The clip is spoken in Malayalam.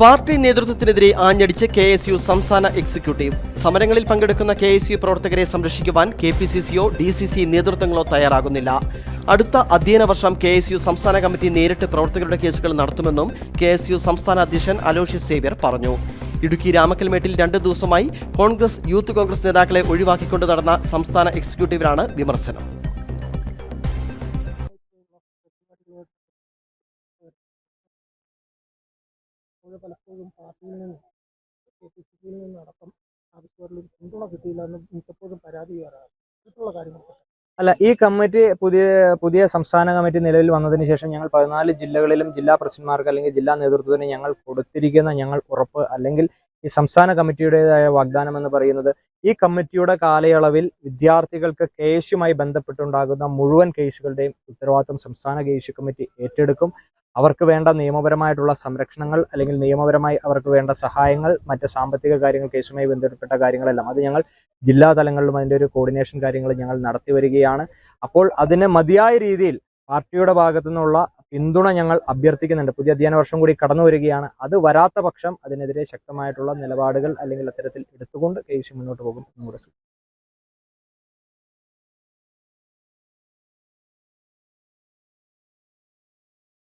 പാർട്ടി നേതൃത്വത്തിനെതിരെ ആഞ്ഞടിച്ച് കെ എസ് യു സംസ്ഥാന എക്സിക്യൂട്ടീവ്. സമരങ്ങളിൽ പങ്കെടുക്കുന്ന കെ എസ് യു പ്രവർത്തകരെ സംരക്ഷിക്കുവാൻ കെ പി സി സിയോ ഡി സി സി നേതൃത്വങ്ങളോ തയ്യാറാകുന്നില്ല. അടുത്ത അധ്യയന വർഷം കെ എസ് യു സംസ്ഥാന കമ്മിറ്റി നേരിട്ട് പ്രവർത്തകരുടെ കേസുകൾ നടത്തുമെന്നും കെ എസ് യു സംസ്ഥാന അധ്യക്ഷൻ അലോഷ്യസ് സേവ്യർ പറഞ്ഞു. ഇടുക്കി രാമക്കൽമേട്ടിൽ രണ്ട് ദിവസമായി കോൺഗ്രസ് യൂത്ത് കോൺഗ്രസ് നേതാക്കളെ ഒഴിവാക്കിക്കൊണ്ട് നടന്ന സംസ്ഥാന എക്സിക്യൂട്ടീവിലാണ് വിമർശനം. അപ്പോൾ പലപ്പോഴും പാർട്ടിയിൽ നിന്ന് കെ പി സി സിയിൽ നിന്നടക്കം ആവശ്യമായിട്ടുള്ള പിന്തുണ കിട്ടിയില്ല എന്ന് മിക്കപ്പോഴും പരാതി കയറാറ് മറ്റുള്ള കാര്യങ്ങളൊക്കെ. അല്ല ഈ കമ്മിറ്റി പുതിയ പുതിയ സംസ്ഥാന കമ്മിറ്റി നിലവിൽ വന്നതിന് ശേഷം ഞങ്ങൾ പതിനാല് ജില്ലകളിലും ജില്ലാ പ്രസിഡന്റ്മാർക്ക് അല്ലെങ്കിൽ ജില്ലാ നേതൃത്വത്തിന് ഞങ്ങൾ കൊടുത്തിരിക്കുന്ന ഞങ്ങൾ ഉറപ്പ് അല്ലെങ്കിൽ ഈ സംസ്ഥാന കമ്മിറ്റിയുടേതായ വാഗ്ദാനം എന്ന് പറയുന്നത് ഈ കമ്മിറ്റിയുടെ കാലയളവിൽ വിദ്യാർത്ഥികൾക്ക് കേസുമായി ബന്ധപ്പെട്ടുണ്ടാകുന്ന മുഴുവൻ കേസുകളുടെയും ഉത്തരവാദിത്വം സംസ്ഥാന കേസ് കമ്മിറ്റി ഏറ്റെടുക്കും. അവർക്ക് വേണ്ട നിയമപരമായിട്ടുള്ള സംരക്ഷണങ്ങൾ അല്ലെങ്കിൽ നിയമപരമായി അവർക്ക് വേണ്ട സഹായങ്ങൾ മറ്റ് സാമ്പത്തിക കാര്യങ്ങൾ കേസുമായി ബന്ധപ്പെട്ട കാര്യങ്ങളെല്ലാം അത് ഞങ്ങൾ ജില്ലാ തലങ്ങളിലും അതിന്റെ ഒരു കോർഡിനേഷൻ കാര്യങ്ങൾ ഞങ്ങൾ നടത്തി വരികയാണ്. അപ്പോൾ അതിന് മതിയായ രീതിയിൽ പാർട്ടിയുടെ ഭാഗത്തു നിന്നുള്ള പിന്തുണ ഞങ്ങൾ അഭ്യർത്ഥിക്കുന്നുണ്ട്. പുതിയ അധ്യയന വർഷം കൂടി കടന്നു വരികയാണ്. അത് വരാത്ത പക്ഷം അതിനെതിരെ ശക്തമായിട്ടുള്ള നിലപാടുകൾ അല്ലെങ്കിൽ അത്തരത്തിൽ എടുത്തുകൊണ്ട് കേസ് മുന്നോട്ട് പോകും നമ്മുടെ